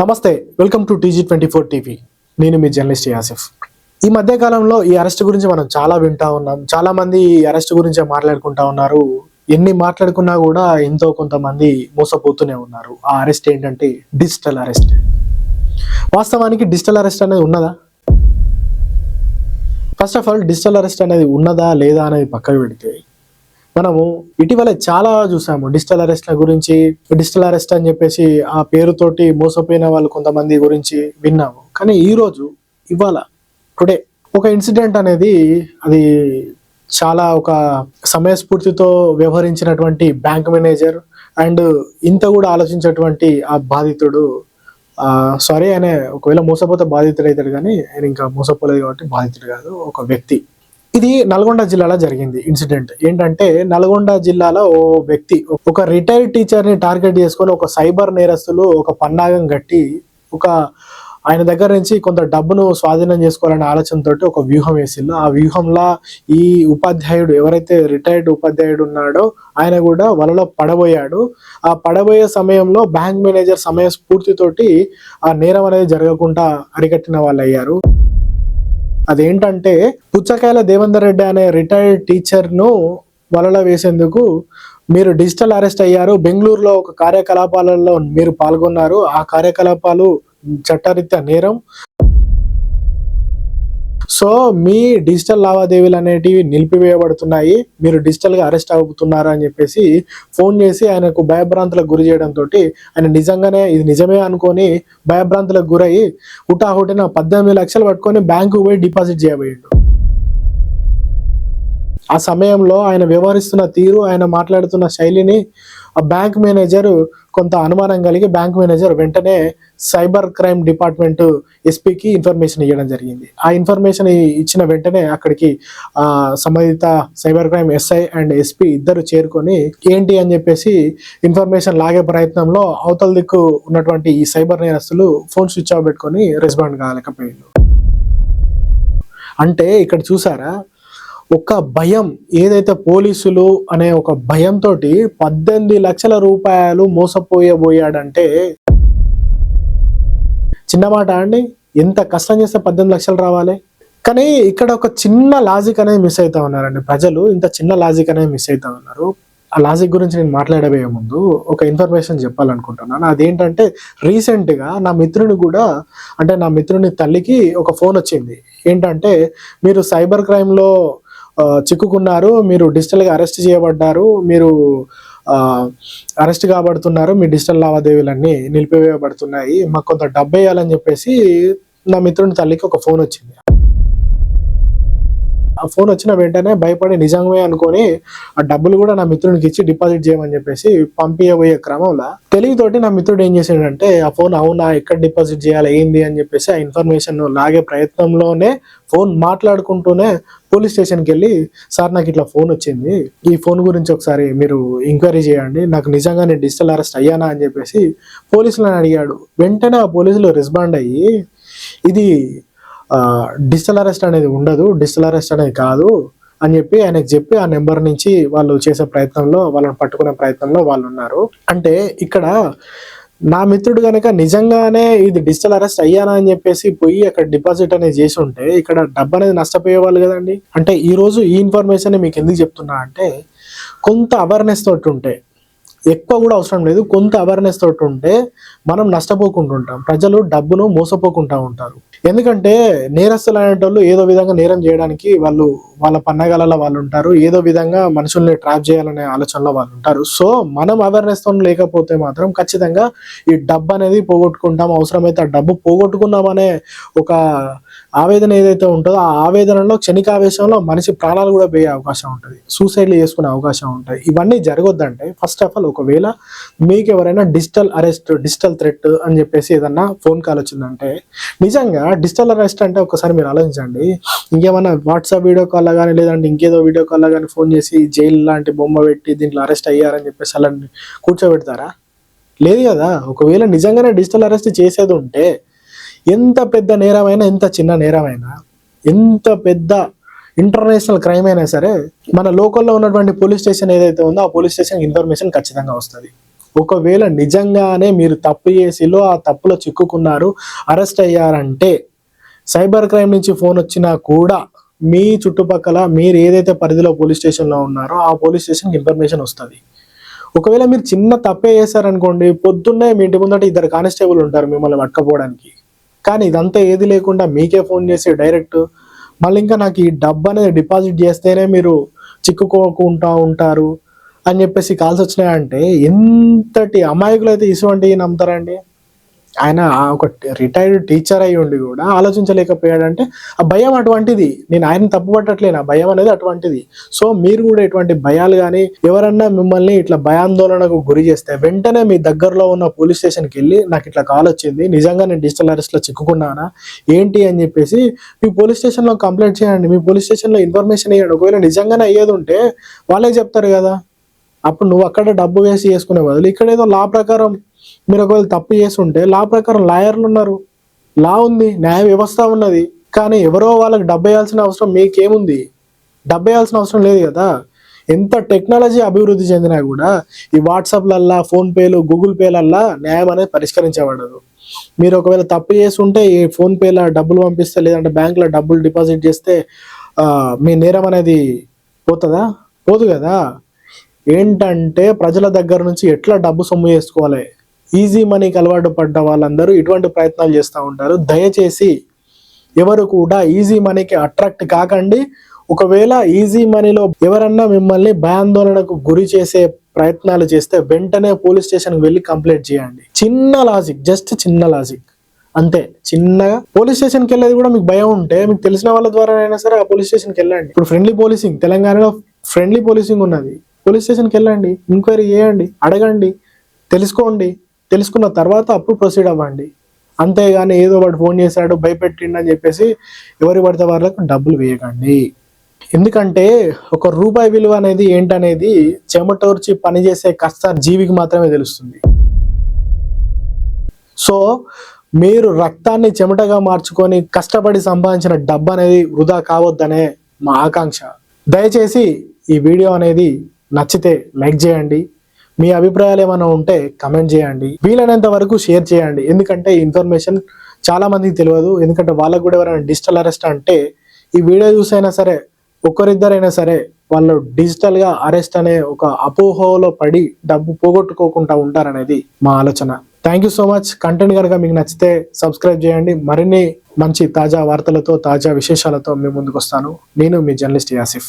నమస్తే welcome to TG twenty four TV. నేను మీ జర్నలిస్ట్ యాసిఫ్. ఈ మధ్య కాలంలో ఈ అరెస్ట్ గురించి మనం చాలా వింటా ఉన్నాం. చాలా మంది ఈ అరెస్ట్ గురించే మాట్లాడుకుంటా ఉన్నారు. ఎన్ని మాట్లాడుకున్నా కూడా ఎంతో కొంతమంది మోసపోతూనే ఉన్నారు. ఆ అరెస్ట్ ఏంటంటే డిజిటల్ అరెస్ట్. వాస్తవానికి డిజిటల్ అరెస్ట్ అనేది ఉన్నదా? First of all digital arrest అనేది ఉన్నదా లేదా అనేది పక్కకు పెడితే మనము ఇటీవల చాలా చూసాము డిజిటల్ అరెస్ట్ల గురించి డిజిటల్ అరెస్ట్ అని చెప్పేసి ఆ పేరుతోటి మోసపోయిన వాళ్ళు కొంతమంది గురించి విన్నాము. కానీ ఈరోజు ఇవాళ టుడే ఒక ఇన్సిడెంట్ అనేది అది చాలా ఒక సమయస్ఫూర్తితో వ్యవహరించినటువంటి బ్యాంక్ మేనేజర్ అండ్ ఇంత కూడా ఆలోచించేటువంటి ఆ బాధితుడు సారీ ఆయన ఒకవేళ మోసపోతే బాధితుడు అవుతాడు కానీ ఆయన ఇంకా మోసపోలేదు కాబట్టి బాధితుడు కాదు ఒక వ్యక్తి. ఇది నల్గొండ జిల్లాలో జరిగింది ఇన్సిడెంట్. ఏంటంటే నల్గొండ జిల్లాలో ఓ వ్యక్తి ఒక రిటైర్డ్ టీచర్ని టార్గెట్ చేసుకొని ఒక సైబర్ నేరస్తులు ఒక పన్నాగం కట్టి ఒక ఆయన దగ్గర నుంచి కొంత డబ్బును స్వాధీనం చేసుకోవాలనే ఆలోచనతోటి ఒక వ్యూహం వేసిండు. ఆ వ్యూహంలో ఈ ఉపాధ్యాయుడు ఎవరైతే రిటైర్డ్ ఉపాధ్యాయుడు ఉన్నాడో ఆయన కూడా వలలో పడబోయాడు. ఆ పడబోయే సమయంలో బ్యాంక్ మేనేజర్ సమయ స్ఫూర్తితోటి ఆ నేరం అనేది జరగకుండా అరికట్టిన వాళ్ళు అయ్యారు అదేంటంటే పుచ్చకాయల దేవేందర్ రెడ్డి అనే రిటైర్డ్ టీచర్ను వలలో వేసేందుకు మీరు డిజిటల్ అరెస్ట్ అయ్యారు. బెంగళూరులో ఒక కార్యకలాపాలలో మీరు పాల్గొన్నారు. ఆ కార్యకలాపాలు చట్టరీత్యా నేరం. సో మీ డిజిటల్ లావాదేవీలు అనేటివి నిలిపివేయబడుతున్నాయి. మీరు డిజిటల్గా అరెస్ట్ అవుతున్నారు అని చెప్పేసి ఫోన్ చేసి ఆయనకు భయభ్రాంతులకు గురి చేయడంతో ఆయన నిజంగానే ఇది నిజమే అనుకొని భయభ్రాంతులకు గురై హుటాహుటిన పద్దెనిమిది లక్షలు పట్టుకొని బ్యాంకు పోయి డిపాజిట్ చేయబోయిండు. ఆ సమయంలో ఆయన వ్యవహరిస్తున్న తీరు ఆయన మాట్లాడుతున్న శైలిని ఆ బ్యాంక్ మేనేజర్ కొంత అనుమానం కలిగి బ్యాంక్ మేనేజర్ వెంటనే సైబర్ క్రైమ్ డిపార్ట్మెంట్ ఎస్పీకి ఇన్ఫర్మేషన్ ఇవ్వడం జరిగింది. ఆ ఇన్ఫర్మేషన్ ఇచ్చిన వెంటనే అక్కడికి సంబంధిత cyber crime SI and SP ఇద్దరు చేరుకొని ఏంటి అని చెప్పేసి ఇన్ఫర్మేషన్ లాగే ప్రయత్నంలో అవతల దిక్కు ఉన్నటువంటి ఈ సైబర్ నేరస్తులు ఫోన్ స్విచ్ ఆఫ్ పెట్టుకొని రెస్పాండ్ కాలేకపోయిండు అంటే ఇక్కడ చూసారా? ఒక భయం ఏదైతే పోలీసులు అనే ఒక భయంతో పద్దెనిమిది లక్షల రూపాయలు మోసపోయబోయాడంటే చిన్న మాట అండి ఎంత కష్టం చేస్తే పద్దెనిమిది లక్షలు రావాలి? కానీ ఇక్కడ ఒక చిన్న లాజిక్ అనేది మిస్ అవుతా ఉన్నారండి. ప్రజలు ఇంత చిన్న లాజిక్ అనేది మిస్ అవుతా ఉన్నారు. ఆ లాజిక్ గురించి నేను మాట్లాడబోయే ముందు ఒక ఇన్ఫర్మేషన్ చెప్పాలనుకుంటున్నాను. అదేంటంటే రీసెంట్గా నా మిత్రుని కూడా అంటే నా మిత్రుని తల్లికి ఒక ఫోన్ వచ్చింది. ఏంటంటే మీరు సైబర్ క్రైమ్లో చిక్కుకున్నారు మీరు డిజిటల్గా అరెస్ట్ చేయబడ్డారు మీరు అరెస్ట్ కాబడుతున్నారు మీ డిజిటల్ లావాదేవీలన్నీ నిలిపివేయబడుతున్నాయి మాకు కొంత డబ్బు వేయాలని చెప్పేసి నా మిత్రుని తల్లికి ఒక ఫోన్ వచ్చింది. ఆ ఫోన్ వచ్చిన వెంటనే భయపడి నిజంగా అనుకొని ఆ డబ్బులు కూడా నా మిత్రునికి ఇచ్చి డిపాజిట్ చేయమని చెప్పేసి పంపించబోయే క్రమంలో తెలివితోటి నా మిత్రుడు ఏం చేసాడంటే ఆ ఫోన్ అవునా? ఎక్కడ డిపాజిట్ చేయాలి? ఏంది? అని చెప్పేసి ఆ ఇన్ఫర్మేషన్ లాగే ప్రయత్నంలోనే ఫోన్ మాట్లాడుకుంటూనే పోలీస్ స్టేషన్కి వెళ్ళి సార్ నాకు ఇట్లా ఫోన్ వచ్చింది. ఈ ఫోన్ గురించి ఒకసారి మీరు ఎంక్వైరీ చేయండి. నాకు నిజంగా నేను డిజిటల్ అరెస్ట్ అయ్యానా? అని చెప్పేసి పోలీసులను అడిగాడు. వెంటనే ఆ పోలీసులు రెస్పాండ్ అయ్యి ఇది డిజిటల్ అరెస్ట్ అనేది ఉండదు డిజిటల్ అరెస్ట్ అనేది కాదు అని చెప్పి ఆయనకు చెప్పి ఆ నెంబర్ నుంచి వాళ్ళు చేసే ప్రయత్నంలో వాళ్ళని పట్టుకునే ప్రయత్నంలో వాళ్ళు ఉన్నారు. అంటే ఇక్కడ నా మిత్రుడు కనుక నిజంగానే ఇది డిజిటల్ అరెస్ట్ అయ్యానా అని చెప్పేసి పోయి అక్కడ డిపాజిట్ అనేది చేసి ఉంటే ఇక్కడ డబ్బు అనేది నష్టపోయేవాళ్ళు కదండి. అంటే ఈరోజు ఈ ఇన్ఫర్మేషన్ మీకు ఎందుకు చెప్తున్నా అంటే కొంత అవేర్నెస్ తోటి ఉంటే ఎక్కువ కూడా అవసరం లేదు. కొంత అవేర్నెస్ తోటి ఉంటే మనం నష్టపోకుండా ఉంటాం ప్రజలు డబ్బును మోసపోకుండా ఉంటారు. ఎందుకంటే నేరస్తులు అనేటోళ్ళు ఏదో విధంగా నేరం చేయడానికి వాళ్ళు వాళ్ళ పన్నగాలలో వాళ్ళు ఉంటారు. ఏదో విధంగా మనుషుల్ని ట్రాప్ చేయాలనే ఆలోచనలో వాళ్ళు ఉంటారు. సో మనం అవేర్నెస్తో లేకపోతే మాత్రం ఖచ్చితంగా ఈ డబ్బు అనేది పోగొట్టుకుంటాం. అవసరమైతే ఆ డబ్బు పోగొట్టుకున్నామనే ఒక ఆవేదన ఏదైతే ఉంటుందో ఆ ఆవేదనలో క్షణికావేశంలో మనిషి ప్రాణాలు కూడా పోయే అవకాశం ఉంటుంది. సూసైడ్లు చేసుకునే అవకాశం ఉంటుంది ఇవన్నీ జరగొద్దంటే ఫస్ట్ ఆఫ్ ఆల్ ఒకవేళ మీకు ఎవరైనా డిజిటల్ అరెస్ట్ డిజిటల్ థ్రెట్ అని చెప్పేసి ఏదన్నా ఫోన్ కాల్ వచ్చిందంటే నిజంగా డిజిటల్ అరెస్ట్ అంటే ఒకసారి మీరు ఆలోచించండి. ఇంకేమైనా వాట్సాప్ వీడియో కాల్ కానీ లేదంటే ఇంకేదో వీడియో కాల్ కానీ ఫోన్ చేసి జైలు లాంటి బొమ్మ పెట్టి దీంట్లో అరెస్ట్ అయ్యారని చెప్పేసి అలా కూర్చోబెడతారా? లేదు కదా. ఒకవేళ నిజంగానే డిజిటల్ అరెస్ట్ చేసేది ఉంటే ఎంత పెద్ద నేరమైనా ఎంత చిన్న నేరమైనా ఎంత పెద్ద ఇంటర్నేషనల్ క్రైమ్ అయినా సరే మన లోకల్లో ఉన్నటువంటి పోలీస్ స్టేషన్ ఏదైతే ఉందో ఆ పోలీస్ స్టేషన్ ఇన్ఫర్మేషన్ ఖచ్చితంగా వస్తుంది. ఒకవేళ నిజంగానే మీరు తప్పు చేసిలో ఆ తప్పులో చిక్కుకున్నారు అరెస్ట్ అయ్యారంటే సైబర్ క్రైమ్ నుంచి ఫోన్ వచ్చినా కూడా మీ చుట్టుపక్కల మీరు ఏదైతే పరిధిలో పోలీస్ స్టేషన్లో ఉన్నారో ఆ పోలీస్ స్టేషన్కి ఇన్ఫర్మేషన్ వస్తుంది. ఒకవేళ మీరు చిన్న తప్పే చేశారనుకోండి పొద్దున్నే మీ ఇంటి ముందట ఇద్దరు కానిస్టేబుల్ ఉంటారు మిమ్మల్ని పట్టుకపోవడానికి. కానీ ఇదంతా ఏది లేకుండా మీకే ఫోన్ చేసి డైరెక్ట్ మళ్ళీ ఇంకా నాకు ఈ డబ్బు అనేది డిపాజిట్ చేస్తేనే మీరు చిక్కుకోకుండా ఉంటారు అని చెప్పేసి కాల్స్ వచ్చినాయంటే ఎంతటి అమాయకులు అయితే ఇటువంటి నమ్ముతారండి? ఆయన ఒక రిటైర్డ్ టీచర్ అయి ఉండి కూడా ఆలోచించలేకపోయాడంటే ఆ భయం అటువంటిది. నేను ఆయన తప్పు పట్టట్లేను. ఆ భయం అనేది అటువంటిది. సో మీరు కూడా ఎటువంటి భయాలు కానీ ఎవరన్నా మిమ్మల్ని ఇట్లా భయాందోళనకు గురి చేస్తే వెంటనే మీ దగ్గరలో ఉన్న పోలీస్ స్టేషన్కి వెళ్ళి నాకు ఇట్లా కాల్ వచ్చింది. నిజంగా నేను డిజిటల్ అరెస్ట్లో చిక్కుకున్నానా? ఏంటి? అని చెప్పేసి మీ పోలీస్ స్టేషన్లో కంప్లైంట్ చేయండి. మీ పోలీస్ స్టేషన్లో ఇన్ఫర్మేషన్ ఇవ్వండి ఒకవేళ నిజంగానే అయ్యేది ఉంటే వాళ్ళే చెప్తారు కదా. అప్పుడు నువ్వు అక్కడ డబ్బు వేసి చేసుకునే బదులు ఇక్కడ ఏదో లా ప్రకారం మీరు ఒకవేళ తప్పు చేసి ఉంటే లా ప్రకారం లాయర్లు ఉన్నారు. లా ఉంది న్యాయ వ్యవస్థ ఉన్నది. కానీ ఎవరో వాళ్ళకి డబ్బు వేయాల్సిన అవసరం మీకేముంది? డబ్బు వేయాల్సిన అవసరం లేదు కదా? ఎంత టెక్నాలజీ అభివృద్ధి చెందినా కూడా ఈ వాట్సాప్లల్లా ఫోన్పేలు గూగుల్ పేలల్లా న్యాయం అనేది పరిష్కరించబడదు. మీరు ఒకవేళ తప్పు చేసి ఉంటే ఈ ఫోన్పేలో డబ్బులు పంపిస్తే లేదంటే బ్యాంకులో డబ్బులు డిపాజిట్ చేస్తే మీ నేరం అనేది పోతుందా? పోదు కదా? ఏంటంటే ప్రజల దగ్గర నుంచి ఎట్లా డబ్బు సొమ్ము చేసుకోవాలి? ఈజీ మనీకి అలవాటు పడ్డ వాళ్ళందరూ ఇటువంటి ప్రయత్నాలు చేస్తూ ఉంటారు. దయచేసి ఎవరు కూడా ఈజీ మనీకి అట్రాక్ట్ కాకండి. ఒకవేళ ఈజీ మనీలో ఎవరన్నా మిమ్మల్ని భయాందోళనకు గురి చేసే ప్రయత్నాలు చేస్తే వెంటనే పోలీస్ స్టేషన్కి వెళ్ళి కంప్లైంట్ చేయండి. చిన్న లాజిక్ జస్ట్ చిన్న లాజిక్. అంతే చిన్నగా. పోలీస్ స్టేషన్కి వెళ్ళేది కూడా మీకు భయం ఉంటే మీకు తెలిసిన వాళ్ళ ద్వారా అయినా సరే ఆ పోలీస్ స్టేషన్కి వెళ్ళండి. ఇప్పుడు ఫ్రెండ్లీ పోలీసింగ్ తెలంగాణలో ఫ్రెండ్లీ పోలీసింగ్ ఉన్నది. పోలీస్ స్టేషన్కి వెళ్ళండి ఎంక్వైరీ చేయండి అడగండి తెలుసుకోండి. తెలుసుకున్న తర్వాత అప్పుడు ప్రొసీడ్ అవ్వండి. అంతేగాని ఏదో వాడు ఫోన్ చేశాడు భయపెట్టిండు అని చెప్పేసి ఎవరి పడితే వాళ్ళకు డబ్బులు వేయకండి. ఎందుకంటే ఒక రూపాయి విలువ అనేది ఏంటనేది చెమటోర్చి పనిచేసే కష్ట జీవికి మాత్రమే తెలుస్తుంది. సో మీరు రక్తాన్ని చెమటగా మార్చుకొని కష్టపడి సంపాదించిన డబ్బు అనేది వృధా కావద్దనే మా ఆకాంక్ష. దయచేసి ఈ వీడియో అనేది నచ్చితే లైక్ చేయండి. మీ అభిప్రాయాలు ఏమైనా ఉంటే కమెంట్ చేయండి. వీలైనంత వరకు షేర్ చేయండి. ఎందుకంటే ఈ ఇన్ఫర్మేషన్ చాలా మందికి తెలియదు. ఎందుకంటే వాళ్ళకు కూడా ఎవరైనా డిజిటల్ అరెస్ట్ అంటే ఈ వీడియో చూసైనా సరే ఒక్కరిద్దరైనా సరే వాళ్ళు డిజిటల్గా అరెస్ట్ అనే ఒక అపోహలో పడి డబ్బు పోగొట్టుకోకుండా ఉంటారనేది మా ఆలోచన. Thank you so much content కనుక మీకు నచ్చితే సబ్స్క్రైబ్ చేయండి. మరిన్ని మంచి తాజా వార్తలతో తాజా విశేషాలతో మీ ముందుకు వస్తాను నేను మీ జర్నలిస్ట్ యాసిఫ్.